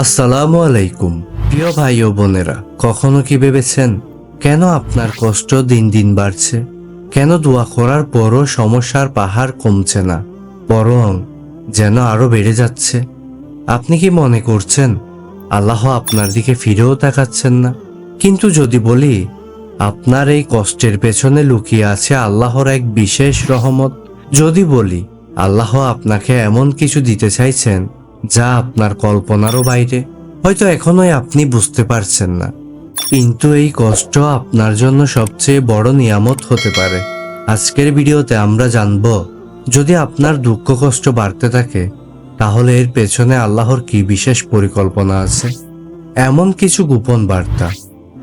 আসসালামু আলাইকুম। প্রিয় ভাই ও বোনেরা, কখনো কি ভেবেছেন কেন আপনার কষ্ট দিন দিন বাড়ছে? কেন দোয়া করার পরও সমস্যার পাহাড় কমছে না? বরং যেন আরও বেড়ে যাচ্ছে? আপনি কি মনে করছেন, আল্লাহ আপনার দিকে ফিরেও তাকাচ্ছেন না? কিন্তু যদি বলি, আপনার এই কষ্টের পেছনে লুকিয়ে আছে আল্লাহর এক বিশেষ রহমত। যদি বলি, আল্লাহ আপনাকে এমন কিছু দিতে চাইছেন যা আপনার কল্পনারও বাইরে। হয়তো এখনোই আপনি বুঝতে পারছেন না। কিন্তু এই কষ্ট আপনার জন্য সবচেয়ে বড় নিয়ামত হতে পারে। আজকের ভিডিওতে আমরা জানব, যদি আপনার দুঃখ কষ্ট বাড়তে থাকে, তাহলে এর পেছনে আল্লাহর কি বিশেষ পরিকল্পনা আছে? এমন কিছু গোপন বার্তা,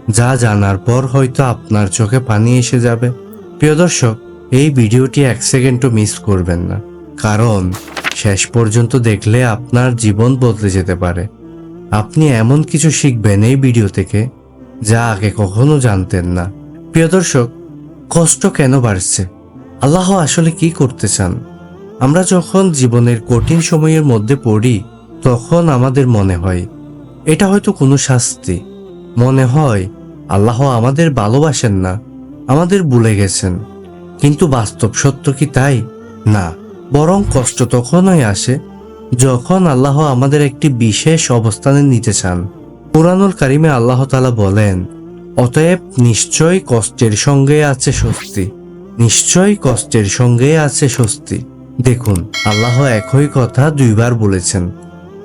যা জানার পর হয়তো আপনার চোখে পানি এসে যাবে। প্রিয় দর্শক, এই ভিডিওটি এক সেকেন্ডও মিস করবেন না। কারণ শেষ পর্যন্ত দেখলে আপনার জীবন বদলে যেতে পারে। আপনি এমন কিছু শিখবেন এই ভিডিও থেকে যা আগে কখনো জানতেন না। প্রিয় দর্শক, কষ্ট কেন বাড়ছে? আল্লাহ আসলে কি করতে চান? আমরা যখন জীবনের কঠিন সময়ের মধ্যে পড়ি, তখন আমাদের মনে হয়, এটা হয়তো কোনো শাস্তি। মনে হয়, আল্লাহ আমাদের ভালোবাসেন না, আমাদের ভুলে গেছেন। কিন্তু বাস্তব সত্য কি তাই? না। বরং কষ্ট তখনই আসে যখন আল্লাহ আমাদের একটি বিশেষ অবস্থানে নিতে চান। পুরানুল কারিমে আল্লাহ তালা বলেন, অতএব নিশ্চয় কষ্টের সঙ্গে আছে স্বস্তি। নিশ্চয় কষ্টের সঙ্গে আছে স্বস্তি। দেখুন, আল্লাহ একই কথা দুইবার বলেছেন,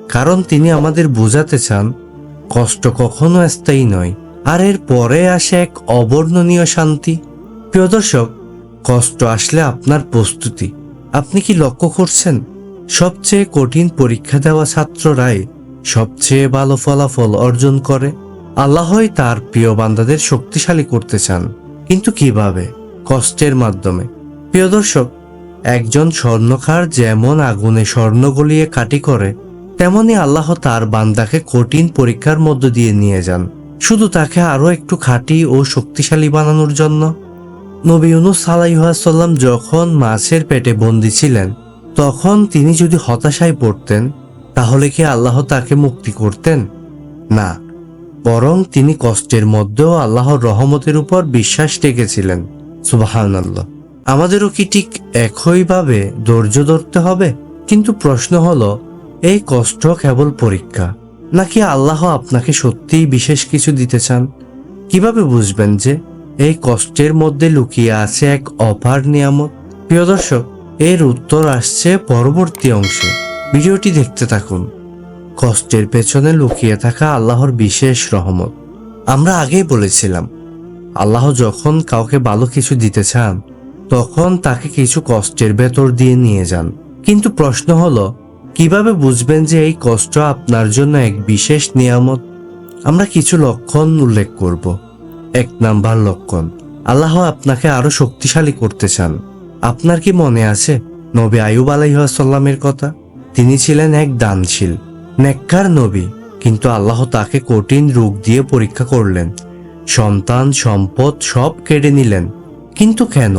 কারণ তিনি আমাদের বোঝাতে চান, কষ্ট কখনো স্থায়ী নয়, আর এর পরে আসে এক অবর্ণনীয় শান্তি। প্রিয় দর্শক, কষ্ট আসলে আপনার প্রস্তুতি। আপনি কি লক্ষ্য করছেন? সবচেয়ে কঠিন পরীক্ষা দেওয়া ছাত্ররাই সবচেয়ে ভালো ফলাফল অর্জন করে। আল্লাহই তার প্রিয় বান্দাদের শক্তিশালী করতে চান। কিন্তু কীভাবে? কষ্টের মাধ্যমে। প্রিয় দর্শক, একজন স্বর্ণকার যেমন আগুনে স্বর্ণ গলিয়ে কাটি করে, তেমনি আল্লাহ তার বান্দাকে কঠিন পরীক্ষার মধ্য দিয়ে নিয়ে যান। শুধু তাকে আরও একটু খাঁটি ও শক্তিশালী বানানোর জন্য। নবী ইউনুস সাল্লাম যখন মাছের পেটে বন্দী ছিলেন, তখন তিনি যদি হতাশায় পড়তেন, তাহলে কি আল্লাহ তাকে মুক্তি করতেন? না, বরং তিনি কষ্টের মধ্যেও আল্লাহর রহমতের উপর বিশ্বাস রেখেছিলেন। সুবাহান আল্লাহ আমাদেরও কি ঠিক একইভাবে ধৈর্য ধরতে হবে? কিন্তু প্রশ্ন হলো, এই কষ্ট কেবল পরীক্ষা, নাকি আল্লাহ আপনাকে সত্যিই বিশেষ কিছু দিতে চান? কীভাবে বুঝবেন যে এই কষ্টের মধ্যে লুকিয়ে আছে এক অপার নিয়ামত। প্রিয় দর্শক, এর উত্তর আসছে পরবর্তী অংশে। ভিডিওটি দেখতে থাকুন। কষ্টের পেছনে লুকিয়ে থাকা আল্লাহর বিশেষ রহমত। আমরা আগেই বলেছিলাম, আল্লাহ যখন কাউকে ভালো কিছু দিতে চান, তখন তাকে কিছু কষ্টের ভেতর দিয়ে নিয়ে যান। কিন্তু প্রশ্ন হলো, কীভাবে বুঝবেন যে এই কষ্ট আপনার জন্য এক বিশেষ নিয়ামত? আমরা কিছু লক্ষণ উল্লেখ করব। এক নাম্বার লক্ষণ। আল্লাহ আপনাকে আরও শক্তিশালী করতে চান। আপনার কি মনে আছে নবী আয়ুব আলাইসাল্লামের কথা? তিনি ছিলেন এক দানশীল, নেককার নবী, কিন্তু আল্লাহ তাকে কঠিন রোগ দিয়ে পরীক্ষা করলেন। সন্তান, সম্পদ সব কেড়ে নিলেন। কিন্তু কেন?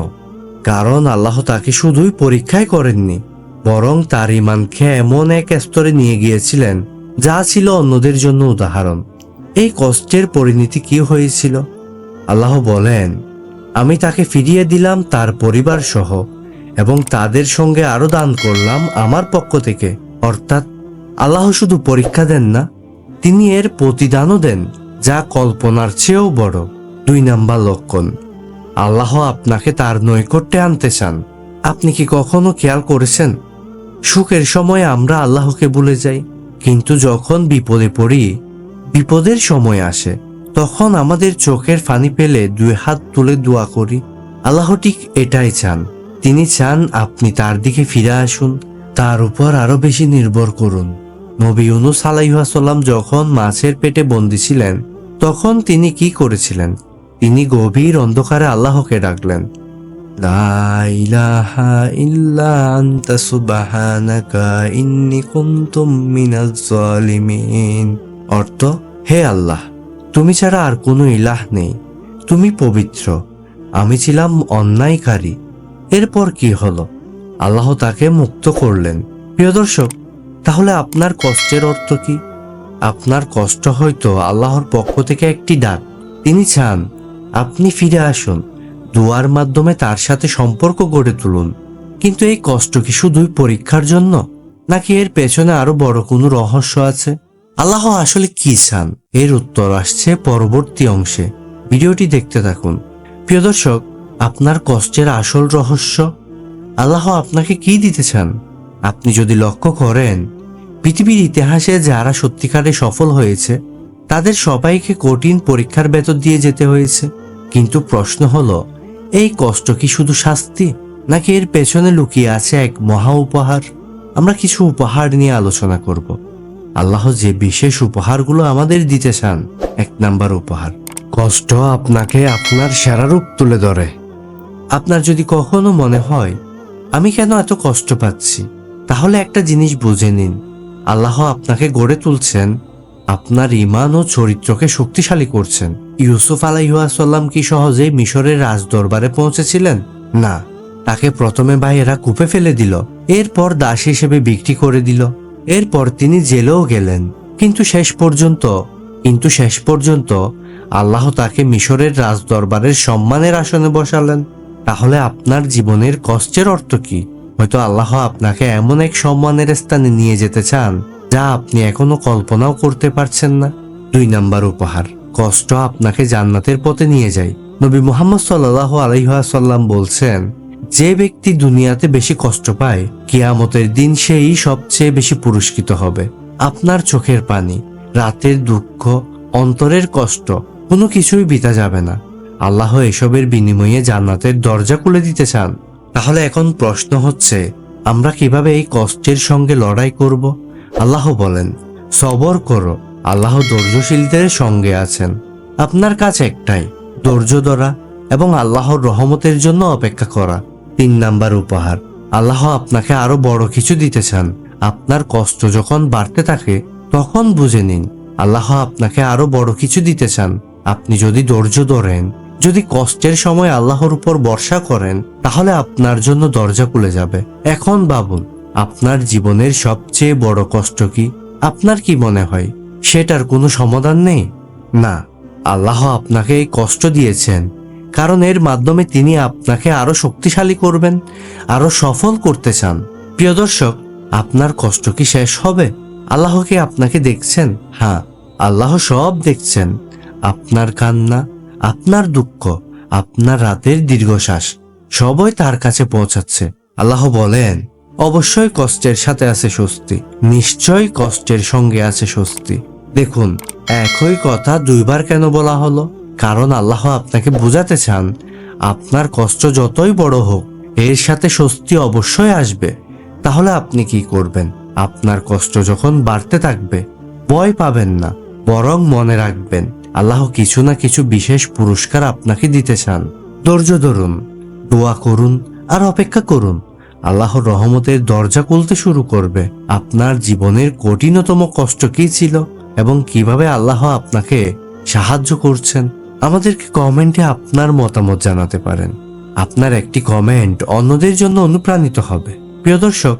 কারণ আল্লাহ তাকে শুধুই পরীক্ষাই করেননি, বরং তার ইমানকে এমন এক স্তরে নিয়ে গিয়েছিলেন, যা ছিল অন্যদের জন্য উদাহরণ। এই কষ্টের পরিণতি কি হয়েছিল? আল্লাহ বলেন, আমি তাকে ফিরিয়ে দিলাম তার পরিবার সহ এবং তাদের সঙ্গে আরও দান করলাম আমার পক্ষ থেকে। অর্থাৎ আল্লাহ শুধু পরীক্ষা দেন না, তিনি এর প্রতিদানও দেন, যা কল্পনার চেয়েও বড়। দুই নাম্বার লক্ষণ, আল্লাহ আপনাকে তার নৈকট্যে আনতে চান। আপনি কি কখনো খেয়াল করেছেন? সুখের সময় আমরা আল্লাহকে ভুলে যাই, কিন্তু যখন বিপদে পড়ি, বিপদের সময় আসে। তখন আমাদের চোখের ফানি পেলে দুই হাত তুলে দোয়া করি। আল্লাহ ঠিক এটাই চান। তিনি চান আপনি তার দিকে ফিরে আসুন, তার উপর আরও বেশি নির্ভর করুন। নবী ইউনুস আলাইহাসাল্লাম যখন মাছের পেটে বন্দী ছিলেন, তখন তিনি কি করেছিলেন? তিনি গভীর অন্ধকারে আল্লাহকে ডাকলেন অর্থ, হে আল্লাহ তুমি ছাড়া আর কোনো ইলাহ নেই। তুমি পবিত্র। আমি ছিলাম অন্যায়কারী। এরপর কি হলো? আল্লাহ তাকে মুক্ত করলেন। প্রিয় দর্শক, তাহলে আপনার কষ্টের অর্থ কি? আপনার কষ্ট হয়তো আল্লাহর পক্ষ থেকে একটি ডাক তিনি চান আপনি ফিরে আসুন, দুয়ার মাধ্যমে তার সাথে সম্পর্ক গড়ে তুলুন। কিন্তু এই কষ্ট কি শুধুই পরীক্ষার জন্য? নাকি এর পেছনে আরও বড় কোনো রহস্য আছে? আল্লাহ আসলে কি চান? এর উত্তর আসছে পরবর্তী অংশে। ভিডিওটি দেখতে থাকুন। প্রিয় দর্শক, আপনার কষ্টের আসল রহস্য? আল্লাহ আপনাকে কি দিতে চান? আপনি যদি লক্ষ্য করেন, পৃথিবীর ইতিহাসে যারা সত্যিকারে সফল হয়েছে, তাদের সবাইকে কঠিন পরীক্ষার ভেতর দিয়ে যেতে হয়েছে। কিন্তু প্রশ্ন হলো, এই কষ্ট কি শুধু শাস্তি, নাকি এর পেছনে লুকিয়ে আছে এক মহা উপহার? আমরা কিছু উপহার নিয়ে আলোচনা করব। আল্লাহ যে বিশেষ উপহারগুলো আমাদের দিতে চান, এক নাম্বার উপহার। কষ্ট আপনাকে আপনার সেরা রূপ তুলে ধরে। আপনার যদি কখনো মনে হয়, আমি কেন এত কষ্ট পাচ্ছি? তাহলে একটা জিনিস বুঝে নিন। আল্লাহ আপনাকে গড়ে তুলছেন, আপনার ইমান ও চরিত্রকে শক্তিশালী করছেন। ইউসুফ আলাইহাসাল্লাম কি সহজেই মিশরের রাজদরবারে পৌঁছেছিলেন? না, তাকে প্রথমে ভাইয়েরা কূপে ফেলে দিল, এরপর দাস হিসেবে বিক্রি করে দিল। এরপর তিনি জেলেও গেলেন। কিন্তু শেষ পর্যন্ত, কিন্তু শেষ পর্যন্ত আল্লাহ তাকে মিশরের রাজদরবারের সম্মানের আসনে বসালেন। তাহলে আপনার জীবনের কষ্টের অর্থ কি? হয়তো আল্লাহ আপনাকে এমন এক সম্মানের স্থানে নিয়ে যেতে চান, যা আপনি এখনও কল্পনাও করতে পারছেন না। দুই নাম্বার উপহার, কষ্ট আপনাকে জান্নাতের পথে নিয়ে যায়। নবী মোহাম্মদ সাল্লাহ আলহাসাল্লাম বলছেন যে ব্যক্তি দুনিয়াতে বেশি কষ্ট পায়, কিয়ামতের দিন সেই সবচেয়ে বেশি পুরস্কৃত হবে। আপনার চোখের পানি, রাতের দুঃখ, অন্তরের কষ্ট, কোনো কিছুই বিতা যাবে না। আল্লাহ এসবের বিনিময়ে জান্নাতের দরজা খুলে দিতে চান। তাহলে এখন প্রশ্ন হচ্ছে, আমরা কীভাবে এই কষ্টের সঙ্গে লড়াই করব? আল্লাহ বলেন, সবর করো, আল্লাহ ধৈর্যশীলদের সঙ্গে আছেন। আপনার কাজ একটাই, ধৈর্য ধরা এবং আল্লাহর রহমতের জন্য অপেক্ষা করা। তিন নাম্বার উপহার। আল্লাহ আপনাকে আরও বড় কিছু দিতে চান। আপনার কষ্ট যখন বাড়তে থাকে, তখন বুঝে নিন, আল্লাহ আপনাকে আরও বড় কিছু দিতে চান। আপনি যদি ধৈর্য ধরেন, যদি কষ্টের সময় আল্লাহর উপর বর্ষা করেন, তাহলে আপনার জন্য দরজা খুলে যাবে। এখন ভাবুন, আপনার জীবনের সবচেয়ে বড় কষ্ট কি? আপনার কি মনে হয়? সেটার কোনো সমাধান নেই? না, আল্লাহ আপনাকে এই কষ্ট দিয়েছেন। কারণ এর মাধ্যমে তিনি আপনাকে আরও শক্তিশালী করবেন, আরও সফল করতে চান। প্রিয় দর্শক, আপনার কষ্ট কি শেষ হবে? আল্লাহ কি আপনাকে দেখছেন? হ্যাঁ আল্লাহ সব দেখছেন। আপনার কান্না, আপনার দুঃখ, আপনার রাতের দীর্ঘশ্বাস, সবই তার কাছে পৌঁছাচ্ছে। আল্লাহ বলেন, অবশ্যই কষ্টের সাথে আছে স্বস্তি, নিশ্চয়ই কষ্টের সঙ্গে আছে স্বস্তি। দেখুন, একই কথা দুইবার কেন বলা হলো? কারণ আল্লাহ আপনাকে বোঝাতে চান। আপনার কষ্ট যতই বড় হোক, এর সাথে স্বস্তি অবশ্যই আসবে। তাহলে আপনি কি করবেন? আপনার কষ্ট যখন বাড়তে থাকবে, ভয় পাবেন না, বরং মনে রাখবেন, আল্লাহ কিছু না কিছু বিশেষ পুরস্কার আপনাকে দিতে চান। ধৈর্য ধরুন, দোয়া করুন, আর অপেক্ষা করুন। আল্লাহর রহমতের দরজা খুলতে শুরু করবে। আপনার জীবনের কঠিনতম কষ্ট কি ছিল এবং কীভাবে আল্লাহ আপনাকে সাহায্য করছেন? আমাদেরকে কমেন্টে আপনার মতামত জানাতে পারেন। আপনার একটি কমেন্ট অন্যদের জন্য অনুপ্রাণিত হবে। প্রিয় দর্শক,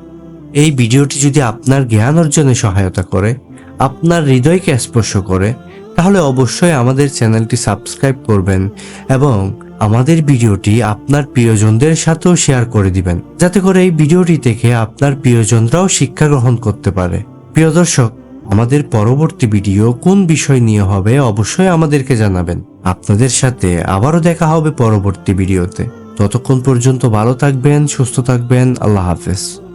এই ভিডিওটি যদি আপনার জ্ঞান অর্জনে সহায়তা করে, আপনার হৃদয়কে স্পর্শ করে, তাহলে অবশ্যই আমাদের চ্যানেলটি সাবস্ক্রাইব করবেন এবং আমাদের ভিডিওটি আপনার প্রিয়জনদের সাথেও শেয়ার করে দিবেন। যাতে করে এই ভিডিওটি দেখে আপনার প্রিয়জনরাও শিক্ষা গ্রহণ করতে পারে। প্রিয় দর্শক আমাদের পরবর্তী ভিডিও কোন বিষয় নিয়ে হবে অবশ্যই আমাদেরকে জানাবেন। আপনাদের সাথে আবারও দেখা হবে পরবর্তী ভিডিওতে। ততক্ষণ পর্যন্ত ভালো থাকবেন, সুস্থ থাকবেন, আল্লাহ হাফেজ।